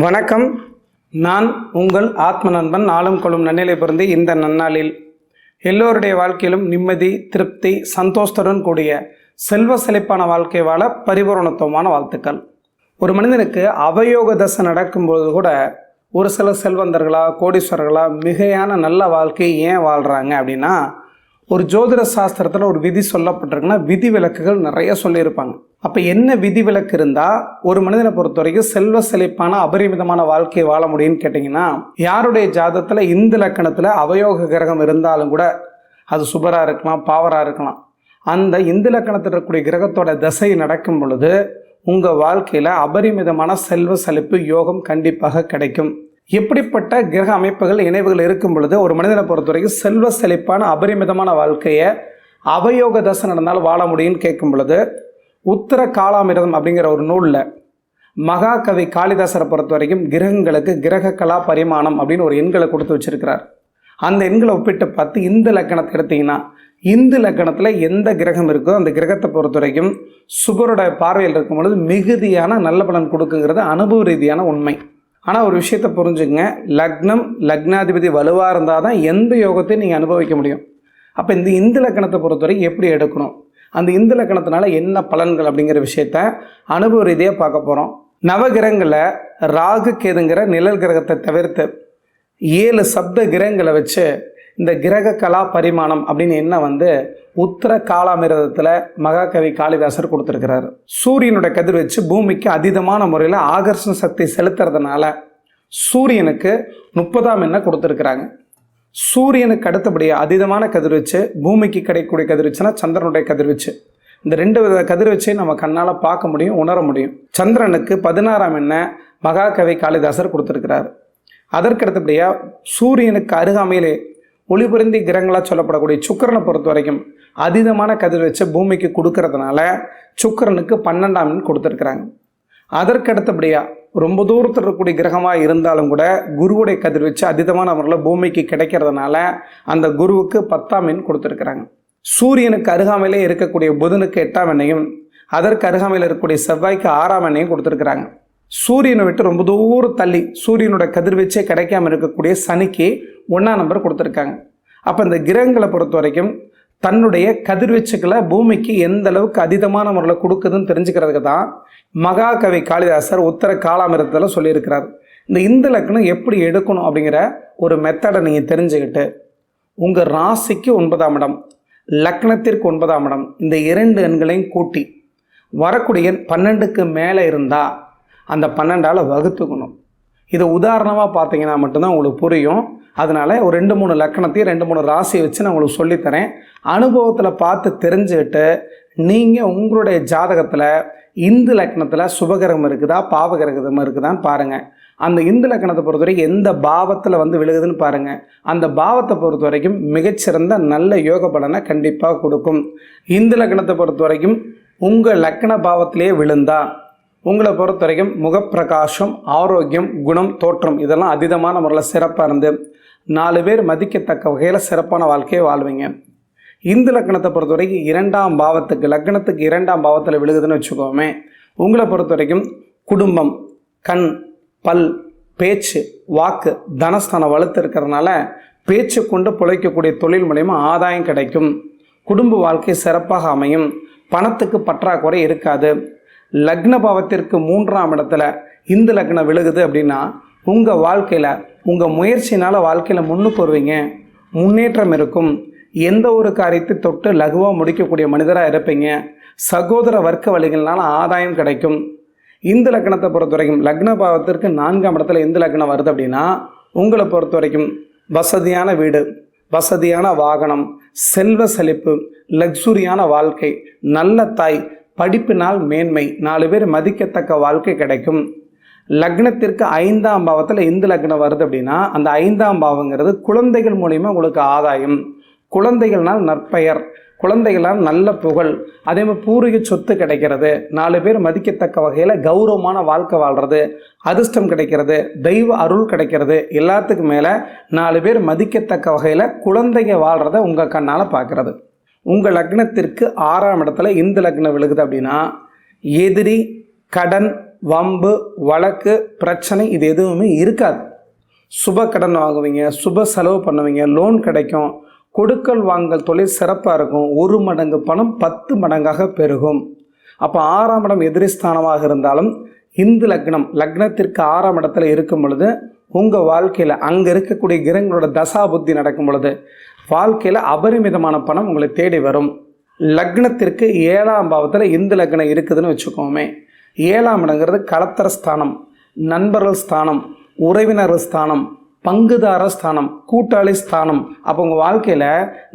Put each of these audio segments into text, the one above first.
வணக்கம். நான் உங்கள் ஆத்ம நண்பன் நாளும் கொள்ளும் நன்னிலை பிறந்து இந்த நன்னாளில். எல்லோருடைய வாழ்க்கையிலும் நிம்மதி திருப்தி சந்தோஷத்துடன் கூடிய செல்வ செழிப்பான வாழ்க்கை வாழ பரிபூரணத்துவமான வாழ்த்துக்கள். ஒரு மனிதனுக்கு அவயோக தசை நடக்கும்போது கூட ஒரு சில செல்வந்தர்களா கோடீஸ்வரர்களா மிகையான நல்ல வாழ்க்கை ஏன் வாழ்கிறாங்க அப்படின்னா ஒரு ஜோதிட சாஸ்திரத்தில் ஒரு விதி சொல்லப்பட்டிருக்குன்னா விதி விலக்குகள் நிறைய சொல்லியிருப்பாங்க. அப்போ என்ன விதி விலக்கு இருந்தால் ஒரு மனிதனை பொறுத்த வரைக்கும் செல்வ செழிப்பான அபரிமிதமான வாழ்க்கையை வாழ முடியும்னு கேட்டிங்கன்னா யாருடைய ஜாதத்தில் இந்த லக்கணத்தில் அவயோக கிரகம் இருந்தாலும் கூட அது சுபராக இருக்கலாம் பாவராக இருக்கலாம். அந்த இந்து லக்கணத்தில் இருக்கக்கூடிய கிரகத்தோட தசை நடக்கும் பொழுது உங்கள் வாழ்க்கையில் அபரிமிதமான செல்வ செழிப்பு யோகம் கண்டிப்பாக கிடைக்கும். எப்படிப்பட்ட கிரக அமைப்புகள் இணைவுகள் இருக்கும் பொழுது ஒரு மனிதனை பொறுத்த வரைக்கும் செல்வ செழிப்பான அபரிமிதமான வாழ்க்கையை அவயோக தசை நடந்தால் வாழ முடியும்னு கேட்கும் பொழுது உத்தர காலாமிரதம் அப்படிங்கிற ஒரு நூலில் மகாகவி காளிதாசரை பொறுத்த வரைக்கும் கிரகங்களுக்கு கிரக கலா பரிமாணம் அப்படின்னு ஒரு எண்களை கொடுத்து வச்சிருக்கிறார். அந்த எண்களை ஒப்பிட்டு பார்த்து இந்த லக்கணத்தை எடுத்தீங்கன்னா இந்து லக்கணத்தில் எந்த கிரகம் இருக்கோ அந்த கிரகத்தை பொறுத்த வரைக்கும் சுபரோட பார்வையில் இருக்கும் பொழுது மிகுதியான நல்ல பலன் கொடுக்குங்கிறது அனுபவ ரீதியான உண்மை. ஆனால் ஒரு விஷயத்தை புரிஞ்சுங்க லக்னம் லக்னாதிபதி வலுவாக இருந்தால் தான் எந்த யோகத்தையும் நீங்கள் அனுபவிக்க முடியும். அப்போ இந்த இந்து லக்கணத்தை பொறுத்தவரை எப்படி எடுக்கணும்? அந்த இந்து லக்கணத்தினால என்ன பலன்கள் அப்படிங்கிற விஷயத்த அனுபவ ரீதியாக பார்க்க போகிறோம் நவகிரகங்களில் ராகு கேதுங்கிற நிழல் கிரகத்தை தவிர்த்து ஏழு சப்த கிரகங்களை வச்சு இந்த கிரக கலா பரிமாணம் அப்படின்னு என்ன வந்து உத்தர காலாமிரதத்தில் மகாகவி காளிதாசர் கொடுத்துருக்கிறாரு. சூரியனுடைய கதிர் வச்சு பூமிக்கு அதீதமான முறையில் ஆகர்ஷண சக்தி செலுத்துறதுனால சூரியனுக்கு முப்பதாம் எண்ணை கொடுத்துருக்குறாங்க. சூரியனுக்கு அடுத்தபடியாக அதீதமான கதிர்வீச்சு பூமிக்கு கிடைக்கக்கூடிய கதிர்வீச்சுனா சந்திரனுடைய கதிர்வீச்சு. இந்த ரெண்டு வித கதிர்வீச்சை நம்ம கண்ணால் பார்க்க முடியும் உணர முடியும். சந்திரனுக்கு பதினாறாம் என்ன மகாகவி காளிதாசர் கொடுத்துருக்கிறார். அதற்கு அடுத்தபடியாக சூரியனுக்கு அருகாமையிலே ஒளிபுரிந்தி கிரகங்களாக சொல்லப்படக்கூடிய சுக்கரனை பொறுத்த வரைக்கும் அதீதமான கதிர்வீச்சை பூமிக்கு கொடுக்கறதுனால சுக்கரனுக்கு பன்னெண்டாம் எண் கொடுத்துருக்குறாங்க. அதற்கு அடுத்தபடியாக ரொம்ப தூரத்தில் இருக்கக்கூடிய கிரகமாக இருந்தாலும் கூட குருவுடைய கதிர்வீச்சு அதீதமான முறையில் பூமிக்கு கிடைக்கிறதுனால அந்த குருவுக்கு பத்தாம் எண் கொடுத்துருக்குறாங்க. சூரியனுக்கு அருகாமையிலே இருக்கக்கூடிய புதனுக்கு எட்டாம் எண்ணையும் அதற்கு அருகாமையில் இருக்கக்கூடிய செவ்வாய்க்கு ஆறாம் எண்ணையும் கொடுத்துருக்குறாங்க. சூரியனை விட்டு ரொம்ப தூரம் தள்ளி சூரியனோட கதிர்வீச்சே கிடைக்காம இருக்கக்கூடிய சனிக்கு ஒன்றாம் நம்பர் கொடுத்துருக்காங்க. அப்போ இந்த கிரகங்களை பொறுத்த வரைக்கும் தன்னுடைய கதிர்வீச்சுக்களை பூமிக்கு எந்த அளவுக்கு அதீதமான முறையில் கொடுக்குதுன்னு தெரிஞ்சுக்கிறதுக்கு தான் மகாகவி காளிதாசர் உத்தர காலாமிரத்தில் சொல்லியிருக்கிறார். இந்த இந்த லக்னம் எப்படி எடுக்கணும் அப்படிங்கிற ஒரு மெத்தடை நீங்கள் தெரிஞ்சுக்கிட்டு உங்கள் ராசிக்கு ஒன்பதாம் இடம் லக்னத்திற்கு ஒன்பதாம் இடம் இந்த இரண்டு எண்களையும் கூட்டி வரக்கூடிய பன்னெண்டுக்கு மேலே இருந்தால் அந்த பன்னெண்டால் வகுத்துக்கணும். இதை உதாரணமாக பார்த்தீங்கன்னா மட்டும்தான் உங்களுக்கு புரியும். அதனால் ஒரு ரெண்டு மூணு லக்கணத்தையும் ரெண்டு மூணு ராசியை வச்சு நான் உங்களுக்கு சொல்லித்தரேன். அனுபவத்தில் பார்த்து தெரிஞ்சுக்கிட்டு நீங்கள் உங்களுடைய ஜாதகத்தில் இந்து லக்கணத்தில் சுபகிரகம் இருக்குதா பாவகிரகம் இருக்குதான்னு பாருங்கள் அந்த இந்து லக்கணத்தை பொறுத்த வரைக்கும் எந்த பாவத்தில் வந்து விழுகுதுன்னு பாருங்கள் அந்த பாவத்தை பொறுத்த வரைக்கும் மிகச்சிறந்த நல்ல யோக பலனை கண்டிப்பாக கொடுக்கும். இந்து லக்கணத்தை பொறுத்த வரைக்கும் உங்கள் லக்கண பாவத்திலேயே விழுந்தா உங்களை பொறுத்த வரைக்கும் முகப்பிரகாசம் ஆரோக்கியம் குணம் தோற்றம் இதெல்லாம் அதீதமான முறையில் சிறப்பாக இருந்து நாலு பேர் மதிக்கத்தக்க வகையில் சிறப்பான வாழ்க்கையை வாழ்வீங்க. இந்து லக்கணத்தை பொறுத்த வரைக்கும் இரண்டாம் பாவத்துக்கு லக்னத்துக்கு இரண்டாம் பாவத்தில் விழுகுதுன்னு வச்சுக்கோமே உங்களை பொறுத்த வரைக்கும் குடும்பம் கண் பல் பேச்சு வாக்கு தனஸ்தானம் வலுத்து இருக்கிறதுனால பேச்சு கொண்டு பிழைக்கக்கூடிய தொழில் மூலயமா ஆதாயம் கிடைக்கும். குடும்ப வாழ்க்கை சிறப்பாக அமையும். பணத்துக்கு பற்றாக்குறை இருக்காது. லக்ன பாவத்திற்கு மூன்றாம் இடத்துல இந்து லக்னம் விழுகுது அப்படின்னா உங்கள் வாழ்க்கையில் உங்கள் முயற்சினால் வாழ்க்கையில் முன்னுக்கு வருவீங்க. முன்னேற்றம் இருக்கும். எந்த ஒரு காரியத்தை தொட்டு லகுவாக முடிக்கக்கூடிய மனிதராக இருப்பீங்க. சகோதர வர்க்க வழிகள்னால ஆதாயம் கிடைக்கும். இந்த லக்னத்தை பொறுத்த வரைக்கும் லக்ன பாவத்திற்கு நான்காம் இடத்துல எந்த லக்னம் வருது அப்படின்னா உங்களை பொறுத்த வரைக்கும் வசதியான வீடு வசதியான வாகனம் செல்வ செழிப்பு லக்ஸுரியான வாழ்க்கை நல்ல தாய் படிப்பினால் மேன்மை நாலு பேர் மதிக்கத்தக்க வாழ்க்கை கிடைக்கும். லக்னத்திற்கு ஐந்தாம் பாவத்தில் இந்து லக்னம் வருது அப்படின்னா அந்த ஐந்தாம் பாவங்கிறது குழந்தைகள் மூலிமா உங்களுக்கு ஆதாயம். குழந்தைகள்னால் நற்பெயர் குழந்தைகளால் நல்ல புகழ் அதே மாதிரி பூர்வீக சொத்து கிடைக்கிறது. நாலு பேர் மதிக்கத்தக்க வகையில் கௌரவமான வாழ்க்கை வாழ்கிறது அதிர்ஷ்டம் கிடைக்கிறது தெய்வ அருள் கிடைக்கிறது. எல்லாத்துக்கும் மேலே நாலு பேர் மதிக்கத்தக்க வகையில் குழந்தைங்க வாழ்கிறத உங்கள் கண்ணால் பார்க்குறது. உங்கள் லக்னத்திற்கு ஆறாம் இடத்துல இந்த லக்னம் விழுகுது அப்படின்னா எதிரி கடன் வம்பு வழக்கு பிரச்சனை இது எதுவுமே இருக்காது. சுப கடன் வாங்குவீங்க சுப செலவு பண்ணுவீங்க லோன் கிடைக்கும். கொடுக்கல் வாங்கல் தொழில் சிறப்பாக இருக்கும். ஒரு மடங்கு பணம் பத்து மடங்காக பெருகும். அப்போ ஆறாம் இடம் எதிரிஸ்தானமாக இருந்தாலும் இந்து லக்னம் லக்னத்திற்கு ஆறாம் இடத்துல இருக்கும் பொழுது உங்கள் வாழ்க்கையில் அங்கே இருக்கக்கூடிய கிரகங்களோட தசா புத்தி நடக்கும் பொழுது வாழ்க்கையில் அபரிமிதமான பணம் உங்களை தேடி வரும். லக்னத்திற்கு ஏழாம் பாவத்தில் இந்து லக்னம் இருக்குதுன்னு வச்சுக்கோமே. ஏழாம் இடங்கிறது கலத்தர ஸ்தானம் நண்பர்கள் ஸ்தானம் உறவினர்கள் ஸ்தானம் பங்குதார ஸ்தானம் கூட்டாளி ஸ்தானம். அப்போ உங்கள் வாழ்க்கையில்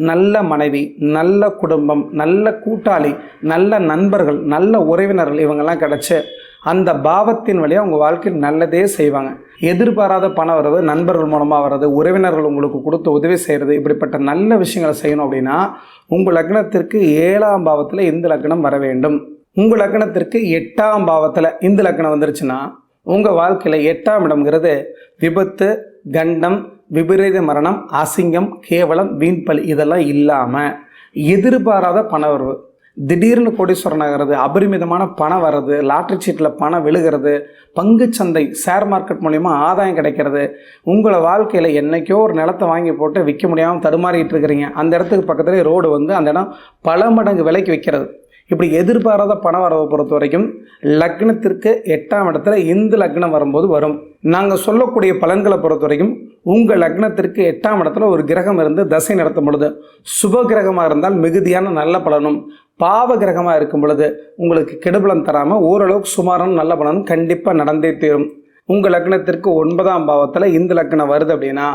நல்ல மனைவி நல்ல குடும்பம் நல்ல கூட்டாளி நல்ல நண்பர்கள் நல்ல உறவினர்கள் இவங்கெல்லாம் கிடச்சி அந்த பாவத்தின் வழியாக உங்கள் வாழ்க்கையில் நல்லதே செய்வாங்க. எதிர்பாராத பணம் வர்றது நண்பர்கள் மூலமாக வர்றது உறவினர்கள் உங்களுக்கு கொடுத்து உதவி செய்கிறது இப்படிப்பட்ட நல்ல விஷயங்களை செய்யணும் அப்படின்னா உங்கள் லக்னத்திற்கு ஏழாம் பாவத்தில் இந்த லக்னம் வர வேண்டும். உங்கள் லக்னத்திற்கு எட்டாம் பாவத்தில் இந்த லக்னம் வந்துருச்சுன்னா உங்கள் வாழ்க்கையில் எட்டாம் இடம்ங்கிறது விபத்து கண்டம் விபரீத மரணம் அசிங்கம் கேவலம் வீண்பலி இதெல்லாம் இல்லாமல் எதிர்பாராத பணவரவு திடீர்னு கோடீஸ்வரன் ஆகிறது அபரிமிதமான பணம் வர்றது லாட்ரி சீட்டில் பணம் விழுகிறது பங்குச்சந்தை ஷேர் மார்க்கெட் மூலிமா ஆதாயம் கிடைக்கிறது. உங்களை வாழ்க்கையில் என்னைக்கோ ஒரு நிலத்தை வாங்கி போட்டு விற்க முடியாமல் தடுமாறிட்டு இருக்கிறீங்க. அந்த இடத்துக்கு பக்கத்துலேயே ரோடு வந்து அந்த இடம் பல மடங்கு விலைக்கு விற்கிறது. இப்படி எதிர்பாராத பண வரவை பொறுத்த வரைக்கும் லக்னத்திற்கு எட்டாம் இடத்துல இந்த லக்னம் வரும்போது வரும். நாங்கள் சொல்லக்கூடிய பலன்களை பொறுத்த வரைக்கும் உங்கள் லக்னத்திற்கு எட்டாம் இடத்துல ஒரு கிரகம் இருந்து தசை நடத்தும் பொழுது சுப கிரகமாக இருந்தால் மிகுதியான நல்ல பலனும் பாவ கிரகமாக இருக்கும் பொழுது உங்களுக்கு கெடுபலன் தராமல் ஓரளவுக்கு சுமாரான நல்ல பலனும் கண்டிப்பாக நடந்தே தீரும். உங்கள் லக்னத்திற்கு ஒன்பதாம் பாவத்தில் இந்த லக்னம் வருது அப்படின்னா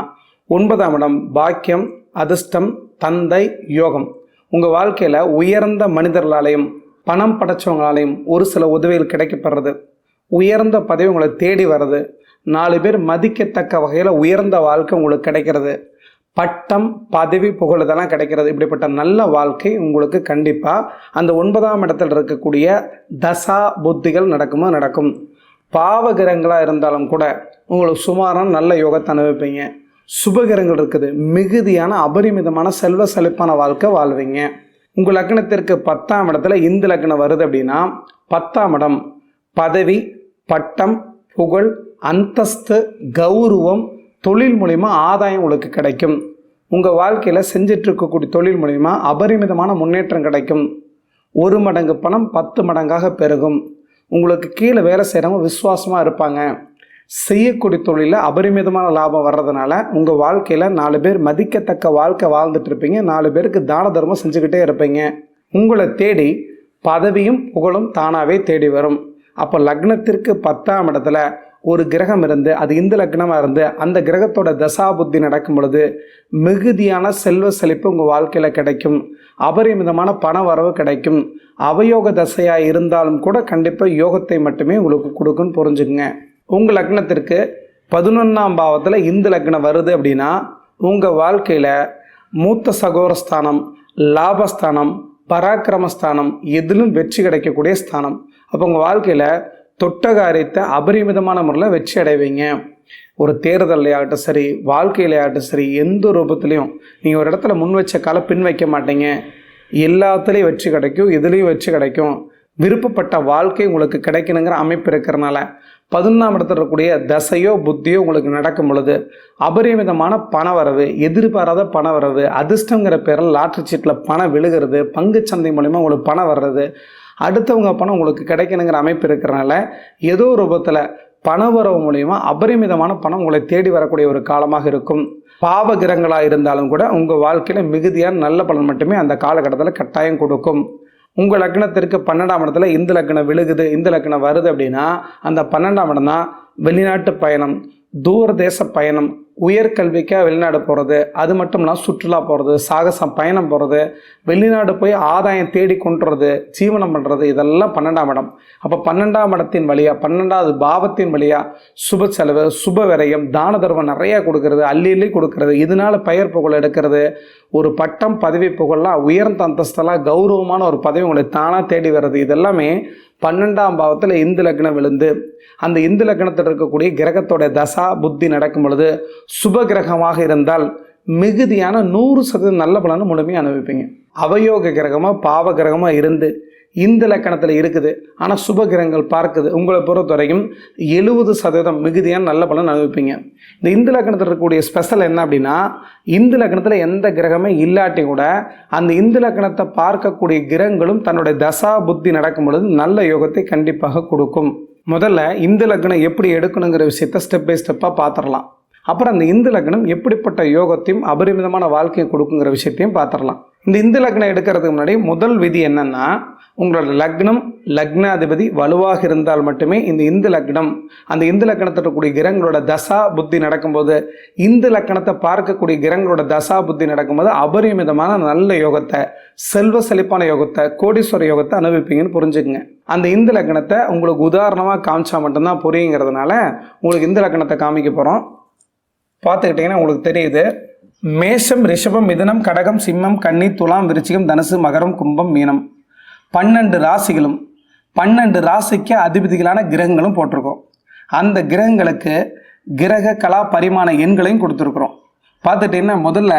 ஒன்பதாம் இடம் பாக்கியம் அதிர்ஷ்டம் தந்தை யோகம். உங்கள் வாழ்க்கையில் உயர்ந்த மனிதர்களாலையும் பணம் படைச்சவங்களாலையும் ஒரு சில உதவிகள் கிடைக்கப்படுறது. உயர்ந்த பதவி உங்களை தேடி வர்றது. நாலு பேர் மதிக்கத்தக்க வகையில் உயர்ந்த வாழ்க்கை உங்களுக்கு கிடைக்கிறது. பட்டம் பதவி புகழ் இதெல்லாம் கிடைக்கிறது. இப்படிப்பட்ட நல்ல வாழ்க்கை உங்களுக்கு கண்டிப்பாக அந்த ஒன்பதாம் இடத்தில் இருக்கக்கூடிய தசா புத்திகள் நடக்குமோ? நடக்கும். பாவகிரகங்களாக இருந்தாலும் கூட உங்களுக்கு சுமாரான நல்ல யோகத்தை அனுபவிப்பீங்க. சுபகரங்கள் இருக்குது. மிகுதியான அபரிமிதமான செல்வ செழிப்பான வாழ்க்கை வாழ்வீங்க. உங்கள் லக்னத்திற்கு பத்தாம் இடத்துல இந்த லக்னம் வருது அப்படின்னா பத்தாம் இடம் பதவி பட்டம் புகழ் அந்தஸ்து கௌரவம் தொழில் மூலிமா ஆதாயம் உங்களுக்கு கிடைக்கும். உங்கள் வாழ்க்கையில் செஞ்சிட்டு இருக்கக்கூடிய தொழில் மூலிமா அபரிமிதமான முன்னேற்றம் கிடைக்கும். ஒரு மடங்கு பணம் பத்து மடங்காக பெருகும். உங்களுக்கு கீழே வேலை செய்கிறவங்க விசுவாசமாக இருப்பாங்க. செய்யக்கூடிய தொழிலில் அபரிமிதமான லாபம் வர்றதுனால உங்கள் வாழ்க்கையில் நாலு பேர் மதிக்கத்தக்க வாழ்க்கை வாழ்ந்துட்டு இருப்பீங்க. நாலு பேருக்கு தான தர்மம் செஞ்சுக்கிட்டே இருப்பீங்க. உங்களை தேடி பதவியும் புகழும் தானாகவே தேடி வரும். அப்போ லக்னத்திற்கு பத்தாம் இடத்துல ஒரு கிரகம் இருந்து அது இந்து லக்னமாக இருந்து அந்த கிரகத்தோட தசா புத்தி நடக்கும் பொழுது மிகுதியான செல்வ செழிப்பு உங்கள் வாழ்க்கையில் கிடைக்கும். அபரிமிதமான பண வரவு கிடைக்கும். அவயோக தசையாக இருந்தாலும் கூட கண்டிப்பாக யோகத்தை மட்டுமே உங்களுக்கு கொடுக்குன்னு புரிஞ்சுக்குங்க. உங்கள் லக்னத்திற்கு பதினொன்றாம் பாவத்தில் இந்த லக்னம் வருது அப்படின்னா உங்கள் வாழ்க்கையில் மூத்த சகோரஸ்தானம் லாபஸ்தானம் பராக்கிரமஸ்தானம் எதிலும் வெற்றி கிடைக்கக்கூடிய ஸ்தானம். அப்போ உங்கள் வாழ்க்கையில் தொட்ட காரியத்தை அபரிமிதமான முறையில் வெற்றி அடைவீங்க. ஒரு தேர்தலையாகட்டும் சரி வாழ்க்கையிலையாகட்டும் சரி எந்த ரூபத்துலேயும் நீங்கள் ஒரு இடத்துல முன் வச்ச கால பின் வைக்க மாட்டீங்க. எல்லாத்துலேயும் வெற்றி கிடைக்கும் இதுலேயும் வெற்றி கிடைக்கும். விருப்பப்பட்ட வாழ்க்கை உங்களுக்கு கிடைக்கணுங்கிற அமைப்பு இருக்கிறனால பதினொன்றாம் இடத்துல இருக்கக்கூடிய தசையோ புத்தியோ உங்களுக்கு நடக்கும் பொழுது அபரிமிதமான பணவரவு எதிர்பாராத பணவரவு அதிர்ஷ்டங்கிற பேரில் லாட்ரி சீட்டில் பணம் விழுகிறது பங்குச்சந்தை மூலிமா உங்களுக்கு பணம் வர்றது அடுத்தவங்க பணம் உங்களுக்கு கிடைக்கணுங்கிற அமைப்பு இருக்கிறனால ஏதோ ரூபத்தில் பண வரவு மூலிமா அபரிமிதமான பணம் உங்களை தேடி வரக்கூடிய ஒரு காலமாக இருக்கும். பாவ கிரகங்களாக இருந்தாலும் கூட உங்கள் வாழ்க்கையில் மிகுதியான நல்ல பலன் மட்டுமே அந்த காலகட்டத்தில் கட்டாயம் கொடுக்கும். உங்கள் லக்னத்திற்கு பன்னெண்டாம் இடத்துல இந்த லக்னம் விழுகுது இந்த லக்னம் வருது அப்படின்னா அந்த பன்னெண்டாம் இடம் தான் வெளிநாட்டு பயணம் தூர தேச பயணம் உயர்கல்விக்காக வெளிநாடு போகிறது அது மட்டும் இல்லாமல் சுற்றுலா போகிறது சாகசம் பயணம் போகிறது வெளிநாடு போய் ஆதாயம் தேடி கொண்டுறது ஜீவனம் பண்ணுறது இதெல்லாம் பன்னெண்டாம் இடம். அப்போ பன்னெண்டாம் இடத்தின் வழியாக பன்னெண்டாவது பாவத்தின் வழியாக சுப செலவு சுப விரயம் தான தர்மம் நிறையா கொடுக்கறது அள்ளி அள்ளி கொடுக்கறது இதனால பெயர் புகழ் எடுக்கிறது ஒரு பட்டம் பதவி புகழ்லாம் உயர்ந்த அந்தஸ்தெல்லாம் கௌரவமான ஒரு பதவி உங்களை தானாக தேடி வர்றது இதெல்லாமே பன்னெண்டாம் பாவத்தில் இந்து லக்னம் விழுந்து அந்த இந்து லக்னத்தில் இருக்கக்கூடிய கிரகத்தோட தசா புத்தி நடக்கும் பொழுது சுப கிரகமாக இருந்தால் மிகுதியான நூறு சதவீதம் நல்ல பலனை முழுமையாக அனுபவிப்பீங்க. அவயோக கிரகமாக பாவ கிரகமாக இருந்து இந்த லக்கணத்தில் இருக்குது. ஆனால் சுபகிரகங்கள் பார்க்குது. உங்களை பொறுத்த வரைக்கும் எழுபது சதவீதம் மிகுதியான நல்ல பலன் அனுபவிப்பீங்க. இந்த இந்து லக்கணத்தில் இருக்கக்கூடிய ஸ்பெஷல் என்ன அப்படின்னா இந்து லக்கணத்தில் எந்த கிரகமே இல்லாட்டி கூட அந்த இந்து லக்கணத்தை பார்க்கக்கூடிய கிரகங்களும் தன்னுடைய தசா புத்தி நடக்கும் பொழுது நல்ல யோகத்தை கண்டிப்பாக கொடுக்கும். முதல்ல இந்து லக்னம் எப்படி எடுக்கணுங்கிற விஷயத்த ஸ்டெப் பை ஸ்டெப்பாக பார்த்துடலாம் அப்புறம் அந்த இந்து லக்னம் எப்படிப்பட்ட யோகத்தையும் அபரிமிதமான வாழ்க்கையை கொடுக்குங்கிற விஷயத்தையும் பார்த்துடலாம் இந்த இந்து லக்னம் எடுக்கிறதுக்கு முன்னாடி முதல் விதி என்னன்னா உங்களோட லக்னம் லக்னாதிபதி வலுவாக இருந்தால் மட்டுமே இந்த இந்து லக்னம் அந்த இந்து லக்கணத்தில் இருக்கக்கூடிய கிரகங்களோட தசா புத்தி நடக்கும்போது இந்து லக்கணத்தை பார்க்கக்கூடிய கிரகங்களோட தசா புத்தி நடக்கும்போது அபரிமிதமான நல்ல யோகத்தை செல்வ செழிப்பான யோகத்தை கோடீஸ்வர யோகத்தை அனுபவிப்பீங்கன்னு புரிஞ்சுக்குங்க. அந்த இந்து லக்கணத்தை உங்களுக்கு உதாரணமாக காமிச்சா மட்டும்தான் புரியுங்கிறதுனால உங்களுக்கு இந்து லக்கணத்தை காமிக்க போகிறோம் பார்த்துக்கிட்டிங்கன்னா உங்களுக்கு தெரியுது. மேஷம் ரிஷபம் மிதனம் கடகம் சிம்மம் கன்னி துலாம் விருச்சிகம் தனுசு மகரம் கும்பம் மீனம். பன்னெண்டு ராசிகளும் பன்னெண்டு ராசிக்கு அதிபதிகளான கிரகங்களும் போட்டிருக்கோம். அந்த கிரகங்களுக்கு கிரக கலா பரிமாண எண்களையும் கொடுத்துருக்குறோம். பார்த்துட்டிங்கன்னா முதல்ல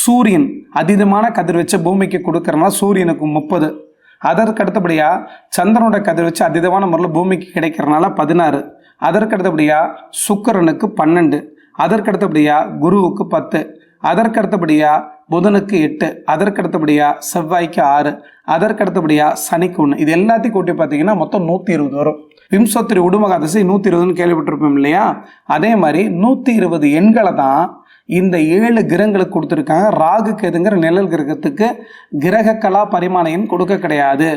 சூரியன் அதீதமான கதிர்வீச்சை பூமிக்கு கொடுக்குறனா சூரியனுக்கு முப்பது. அதற்கு அடுத்தபடியாக சந்திரனோட கதிர்வீச்சு அதீதமான முறையில் பூமிக்கு கிடைக்கிறனால பதினாறு. அதற்கு அடுத்தபடியாக சுக்கரனுக்கு பன்னெண்டு. அதற்கு அடுத்தபடியாக குருவுக்கு பத்து. அதற்கு அடுத்தபடியாக புதனுக்கு எட்டு அதற்கு அடுத்தபடியாக செவ்வாய்க்கு ஆறு அதற்கு அடுத்தபடியாக சனிக்கு ஒன்று இது எல்லாத்தையும் கூட்டி பார்த்தீங்கன்னா மொத்தம் நூற்றி இருபது வரும். விம்சோத்திரி உடுமகாதசி நூற்றி இருபதுன்னு கேள்விப்பட்டிருப்போம் இல்லையா? அதே மாதிரி நூற்றி இருபது எண்களை தான் இந்த ஏழு கிரகங்களுக்கு கொடுத்துருக்காங்க. ராகு கேதுங்கிற நிழல் கிரகத்துக்கு கிரக கலா பரிமாண கொடுக்க கிடையாது.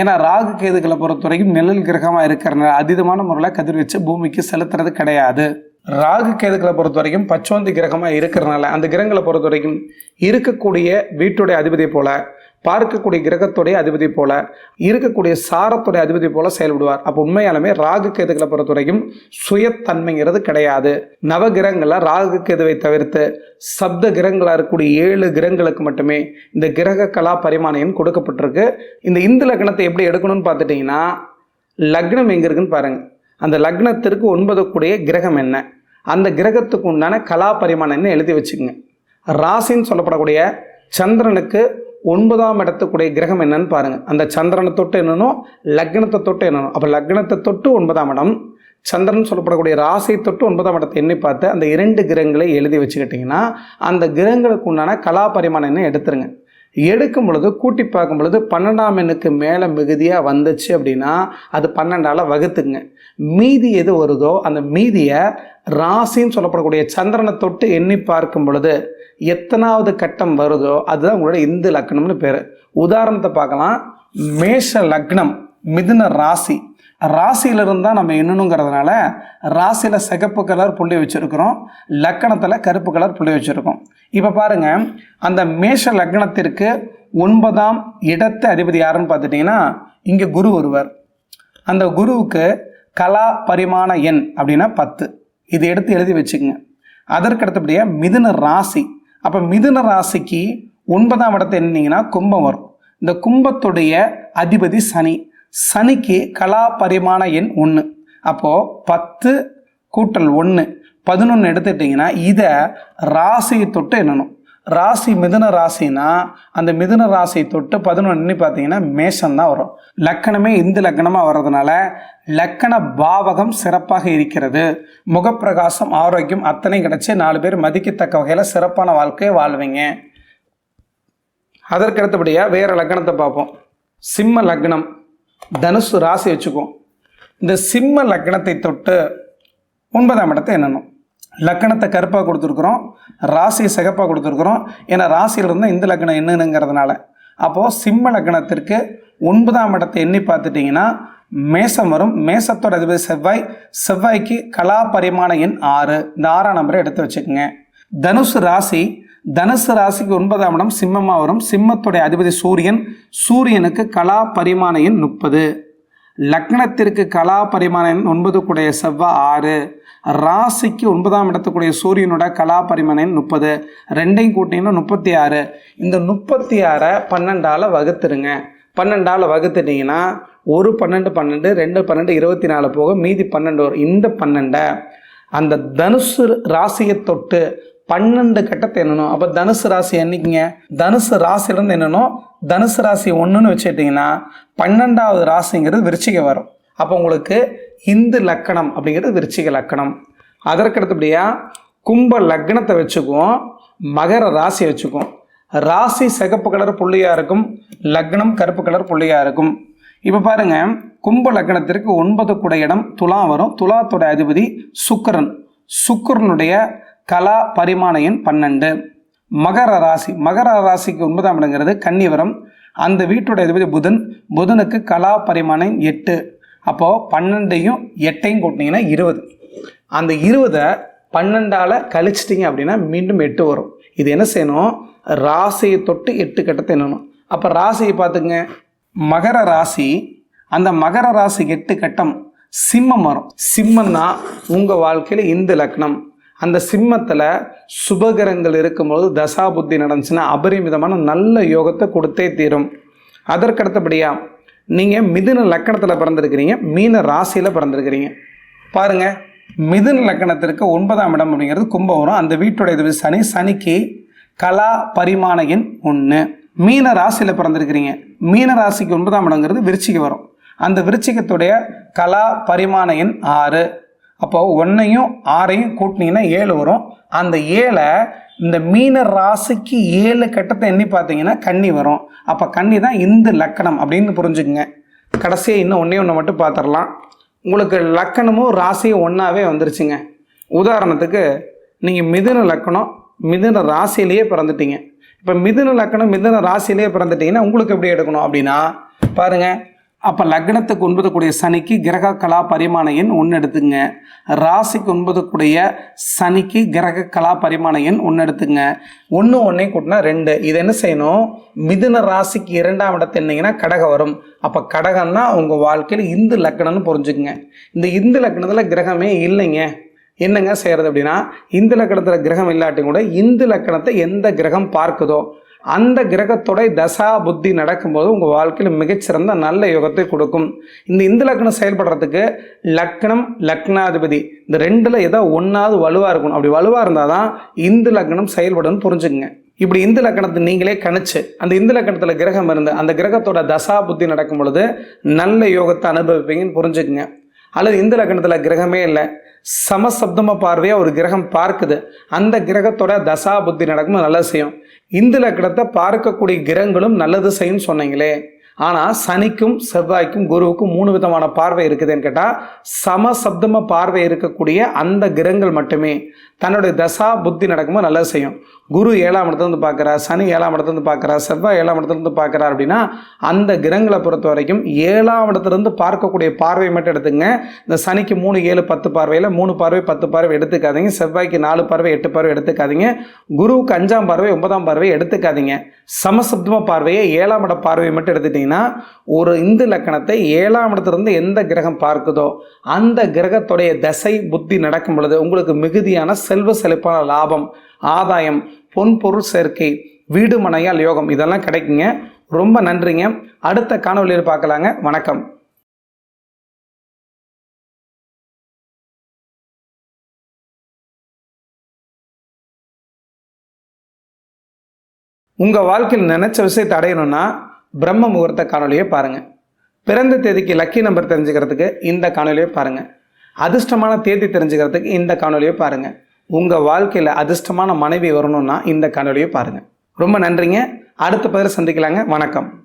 ஏன்னா ராகு கேதுகளை பொறுத்த வரைக்கும் நிழல் கிரகமாக இருக்கிறனால அதீதமான முறையில் கதிர்வீச்சு பூமிக்கு செலுத்துறது கிடையாது. ராகு கேதுக்களை பொறுத்த வரைக்கும் பச்சோந்தி கிரகமாக இருக்கிறனால அந்த கிரகங்களை பொறுத்த வரைக்கும் இருக்கக்கூடிய வீட்டுடைய அதிபதி போல பார்க்கக்கூடிய கிரகத்துடைய அதிபதி போல இருக்கக்கூடிய சாரத்துடைய அதிபதி போல செயல்படுவார். அப்போ உண்மையாலுமே ராகு கேதுக்களை பொறுத்த வரைக்கும் சுயத்தன்மைங்கிறது கிடையாது. நவ கிரகங்களில் ராகு கேதுவை தவிர்த்து சப்த கிரகங்களாக இருக்கக்கூடிய ஏழு கிரகங்களுக்கு மட்டுமே இந்த கிரக கலா பரிமாணம் கொடுக்கப்பட்டிருக்கு. இந்த இந்து லக்னத்தை எப்படி எடுக்கணும்னு பார்த்துட்டிங்கன்னா லக்னம் எங்கே இருக்குன்னு பாருங்கள் அந்த லக்னத்திற்கு ஒன்பதுக்குடைய கிரகம் என்ன? அந்த கிரகத்துக்கு உண்டான கலா பரிமாணம் என்ன? எழுதி வச்சுக்கோங்க. ராசின்னு சொல்லப்படக்கூடிய சந்திரனுக்கு ஒன்பதாம் இடத்துக்குடைய கிரகம் என்னன்னு பாருங்கள் அந்த சந்திரனை தொட்டு என்னன்னோ லக்னத்தை தொட்டு என்னன்னோ அப்போ லக்னத்தை தொட்டு ஒன்பதாம் இடம். சந்திரன் சொல்லப்படக்கூடிய ராசியை தொட்டு ஒன்பதாம் இடத்தை எண்ணி பார்த்து அந்த இரண்டு கிரகங்களை எழுதி வச்சுக்கிட்டிங்கன்னா அந்த கிரகங்களுக்கு உண்டான கலா பரிமாணம் என்ன? எடுத்துருங்க. எடுக்கும் பொழுது கூட்டி பார்க்கும் பொழுது பன்னெண்டாம் எண்ணுக்கு மேலே மிகுதியாக வந்துச்சு அப்படின்னா அது பன்னெண்டால் வகுத்துங்க மீதி எது வருதோ அந்த மீதியை ராசின்னு சொல்லப்படக்கூடிய சந்திரனை தொட்டு எண்ணி பார்க்கும் பொழுது எத்தனாவது கட்டம் வருதோ அதுதான் உங்களோட இந்து லக்னம்னு பேர். உதாரணத்தை பார்க்கலாம். மேஷ லக்னம் மிதுன ராசி. ராசியிலிருந்து தான் நம்ம எண்ணணுங்கிறதுனால ராசியில் சிகப்பு கலர் புள்ளி வச்சுருக்கிறோம். லக்கணத்தில் கருப்பு கலர் புள்ளி வச்சுருக்கோம். இப்போ பாருங்கள் அந்த மேஷ லக்னத்திற்கு ஒன்பதாம் இடத்து அதிபதி யாருன்னு பார்த்துட்டிங்கன்னா இங்கே குரு வருவார். அந்த குருவுக்கு கலா பரிமாண எண் அப்படின்னா பத்து. இது எடுத்து எழுதி வச்சுக்கோங்க. அதற்கு அடுத்தபடியாக மிதுன ராசி. அப்போ மிதுன ராசிக்கு ஒன்பதாம் இடத்தை எண்ணிங்கன்னா கும்பம் வரும். இந்த கும்பத்துடைய அதிபதி சனி. சனிக்கு கலா பரிமாண எண் ஒன்று அப்போது பத்து கூட்டல் ஒன்று பதினொன்று எடுத்துட்டிங்கன்னா இதை ராசியை தொட்டு எண்ணணும். ராசி மிதுன ராசினா அந்த மிதுன ராசியை தொட்டு பதினொன்று பார்த்தீங்கன்னா மேஷம் தான் வரும். லக்கணமே இந்து லக்கணமாக வர்றதுனால லக்கண பாவகம் சிறப்பாக இருக்கிறது. முகப்பிரகாசம் ஆரோக்கியம் அத்தனை கிடச்சி நாலு பேர் மதிக்கத்தக்க வகையில் சிறப்பான வாழ்க்கையை வாழ்வீங்க. அதற்கு அடுத்தபடியாக வேறு லக்கணத்தை பார்ப்போம். சிம்ம லக்னம் தனுசு ராசி வச்சுக்குவோம். இந்த சிம்ம லக்னத்தை தொட்டு ஒன்பதாம் இடத்தை எண்ணணும். லக்கணத்தை கருப்பாக கொடுத்துருக்குறோம். ராசி சிகப்பாக கொடுத்துருக்குறோம். ஏன்னா ராசியில் இருந்தால் இந்த லக்னம் என்னங்கிறதுனால அப்போது சிம்ம லக்னத்திற்கு ஒன்பதாம் இடத்தை எண்ணி பார்த்துட்டிங்கன்னா மேசம் வரும். மேசத்தோட அதிபதி செவ்வாய். செவ்வாய்க்கு கலா பரிமாண எண் ஆறு. இந்த ஆறாம் நம்பரை எடுத்து வச்சுக்கோங்க. தனுசு ராசி தனுசு ராசிக்கு ஒன்பதாம் இடம் சிம்மமாக வரும். சிம்மத்துடைய அதிபதி சூரியன் சூரியனுக்கு கலா பரிமாணையின் முப்பது. லக்னத்திற்கு கலா பரிமாணையின் ஒன்பது கூடைய செவ்வாய் ஆறு. ராசிக்கு ஒன்பதாம் இடத்துக்குடைய சூரியனோட கலா பரிமாணையின் முப்பது. ரெண்டையும் கூட்டிங்கன்னா முப்பத்தி ஆறு இந்த முப்பத்தி ஆறை பன்னெண்டால் வகுத்துருங்க. பன்னெண்டால் வகுத்துட்டிங்கன்னா ஒரு பன்னெண்டு பன்னெண்டு ரெண்டு பன்னெண்டு இருபத்தி நாலு போக மீதி பன்னெண்டு வரும். இந்த பன்னெண்டை அந்த தனுசு ராசியை தொட்டு பன்னெண்டு கட்டத்தை எண்ணணும். அப்போ தனுசு ராசி என்னைக்குங்க? தனுசு ராசியிலேருந்து என்னணும் தனுசு ராசி ஒன்றுன்னு வச்சுக்கிட்டிங்கன்னா பன்னெண்டாவது ராசிங்கிறது விருச்சிக வரும். அப்போ உங்களுக்கு இந்து லக்கணம் அப்படிங்கிறது விருச்சிக லக்கணம். அதற்கு அடுத்தபடியாக கும்ப லக்னத்தை வச்சுக்குவோம். மகர ராசி வச்சுக்குவோம். ராசி சிகப்பு கலர் புள்ளியாக இருக்கும். லக்னம் கருப்பு கலர் புள்ளியாக இருக்கும். இப்போ பாருங்க கும்ப லக்னத்திற்கு ஒன்பது கூட இடம் துலா வரும். துலாத்தோட அதிபதி சுக்கரன். சுக்கரனுடைய கலா பரிமாண எண் பன்னெண்டு. மகர ராசி. மகர ராசிக்கு ஒன்பதாம் இடங்கிறது கன்னிவரம். அந்த வீட்டோட அதிபதி புதன். புதனுக்கு கலா பரிமாணம் எட்டு. அப்போது பன்னெண்டையும் எட்டையும் கூட்டினீங்கன்னா இருபது. அந்த இருபதை பன்னெண்டால் கழிச்சிட்டிங்க அப்படின்னா மீண்டும் எட்டு வரும். இது என்ன செய்யணும்? ராசியை தொட்டு எட்டு கட்டத்தை எண்ணணும். அப்போ ராசியை பார்த்துங்க மகர ராசி. அந்த மகர ராசி எட்டு கட்டம் சிம்மம் வரும். சிம்மம்னா உங்கள் வாழ்க்கையில் இந்த லக்னம்? அந்த சிம்மத்தில் சுபகரங்கள் இருக்கும்போது தசா புத்தி நடந்துச்சுன்னா அபரிமிதமான நல்ல யோகத்தை கொடுத்தே தீரும். அதற்கடுத்தபடியாக நீங்கள் மிதுன லக்கணத்தில் பிறந்திருக்கிறீங்க மீன ராசியில் பிறந்திருக்கிறீங்க. பாருங்கள் மிதுன லக்கணத்திற்கு ஒன்பதாம் இடம் அப்படிங்கிறது கும்பகோணம் அந்த வீட்டுடைய இது சனி சனிக்கு கலா பரிமாண எண் ஒன்று மீன ராசியில் பிறந்திருக்கிறீங்க. மீன ராசிக்கு ஒன்பதாம் இடங்கிறது விருச்சிக்கு வரும். அந்த விருச்சிகத்துடைய கலா பரிமாண எண் ஆறு. அப்போது ஒன்றையும் ஆறையும் கூட்டினீங்கன்னா ஏழு வரும். அந்த ஏழை இந்த மீன ராசிக்கு ஏழு கட்டத்தை எண்ணி பார்த்தீங்கன்னா கன்னி வரும். அப்போ கன்னி தான் இந்த லக்கணம் அப்படின்னு புரிஞ்சுக்குங்க. கடைசியாக இன்னும் ஒன்றே ஒன்று மட்டும் பார்த்துடலாம் உங்களுக்கு லக்கணமும் ராசியும் ஒன்றாவே வந்துருச்சுங்க. உதாரணத்துக்கு நீங்கள் மிதுன லக்கணம் மிதுன ராசியிலேயே பிறந்துட்டீங்க. இப்போ மிதுன லக்கணம் மிதுன ராசியிலேயே பிறந்துட்டீங்கன்னா உங்களுக்கு எப்படி எடுக்கணும் அப்படின்னா பாருங்கள் அப்போ லக்னத்துக்கு ஒன்பதுக்கூடிய சனிக்கு கிரக கலா பரிமாண எண் ஒன்று எடுத்துங்க. ராசிக்கு ஒன்பதுக்குடைய சனிக்கு கிரக கலா பரிமாண எண் ஒன்று எடுத்துங்க. ஒன்று ஒன்றே கூட்டினா ரெண்டு. இது என்ன செய்யணும்? மிதுன ராசிக்கு இரண்டாம் இடத்து என்னங்கன்னா கடகம் வரும். அப்போ கடகம்னா உங்கள் வாழ்க்கையில் இந்து லக்கணம்னு புரிஞ்சுக்குங்க. இந்த இந்து லக்கணத்தில் கிரகமே இல்லைங்க. என்னங்க செய்கிறது அப்படின்னா இந்து லக்கணத்தில் கிரகம் இல்லாட்டி கூட இந்து லக்கணத்தை எந்த கிரகம் பார்க்குதோ அந்த கிரகத்தோட தசா புத்தி நடக்கும்போது உங்கள் வாழ்க்கையில் மிகச்சிறந்த நல்ல யோகத்தை கொடுக்கும். இந்த இந்து லக்னம் செயல்படுறதுக்கு லக்னம் லக்னாதிபதி இந்த ரெண்டில் ஏதோ ஒன்றாவது வலுவாக இருக்கணும். அப்படி வலுவாக இருந்தால் தான் இந்து லக்னம் செயல்படும் புரிஞ்சுக்குங்க. இப்படி இந்து லக்கணத்தை நீங்களே கணிச்சு அந்த இந்து லக்கணத்தில் கிரகம் இருந்து அந்த கிரகத்தோட தசா புத்தி நடக்கும் பொழுது நல்ல யோகத்தை அனுபவிப்பீங்கன்னு புரிஞ்சுக்குங்க. அல்லது இந்து லக்கணத்தில் கிரகமே இல்லை சமசப்தம பார்வையாக ஒரு கிரகம் பார்க்குது. அந்த கிரகத்தோட தசா புத்தி நடக்கும் நல்லா செய்யும். இந்து லக்கணத்தை பார்க்கக்கூடிய கிரகங்களும் நல்லது செய்யும் சொன்னீங்களே. ஆனால் சனிக்கும் செவ்வாய்க்கும் குருவுக்கும் மூணு விதமான பார்வை இருக்குதுன்னு கேட்டால் சமசப்தம பார்வை இருக்கக்கூடிய அந்த கிரகங்கள் மட்டுமே. தன்னுடைய தசா புத்தி நடக்கும்போது நல்லா செய்யும். குரு ஏழாம் இடத்துலேருந்து பார்க்குறா சனி ஏழாம் இடத்துலேருந்து பார்க்குறா செவ்வாய் ஏழாம் இடத்துலேருந்து பார்க்குறா அப்படின்னா அந்த கிரகங்களை பொறுத்த வரைக்கும் ஏழாம் இடத்துலேருந்து பார்க்கக்கூடிய பார்வை மட்டும் எடுத்துங்க இந்த சனிக்கு மூணு ஏழு பத்து பார்வையில் மூணு பார்வை பத்து பார்வை எடுத்துக்காதீங்க. செவ்வாய்க்கு நாலு பார்வை எட்டு பார்வை எடுத்துக்காதீங்க. குருவுக்கு அஞ்சாம் பார்வை ஒன்பதாம் பார்வை எடுத்துக்காதீங்க. சமசப்தம பார்வையை ஏழாம் இட பார்வையை மட்டும் பார்த்தீங்கன்னா ஒரு இந்து லக்கணத்தை ஏழாம் இடத்துலேருந்து எந்த கிரகம் பார்க்குதோ அந்த கிரகத்துடைய தசை புத்தி நடக்கும் பொழுது உங்களுக்கு மிகுதியான செல்வ செழிப்பான லாபம் ஆதாயம் பொன்பொருள் சேர்க்கை வீடு மனையால் யோகம் இதெல்லாம் கிடைக்குங்க. ரொம்ப நன்றிங்க. அடுத்த காணொலியில் பார்க்கலாங்க. வணக்கம். உங்கள் வாழ்க்கையில் நினச்ச விஷயத்தை அடையணும்னா பிரம்ம முகூர்த்த காணொலியை பாருங்கள் பிறந்த தேதிக்கு லக்கி நம்பர் தெரிஞ்சுக்கிறதுக்கு இந்த காணொலியை பாருங்கள் அதிர்ஷ்டமான தேதி தெரிஞ்சுக்கிறதுக்கு இந்த காணொலியை பாருங்கள் உங்கள் வாழ்க்கையில் அதிர்ஷ்டமான மனைவி வரணும்னா இந்த காணொலியை பாருங்கள் ரொம்ப நன்றிங்க. அடுத்த பதில் சந்திக்கலாங்க. வணக்கம்.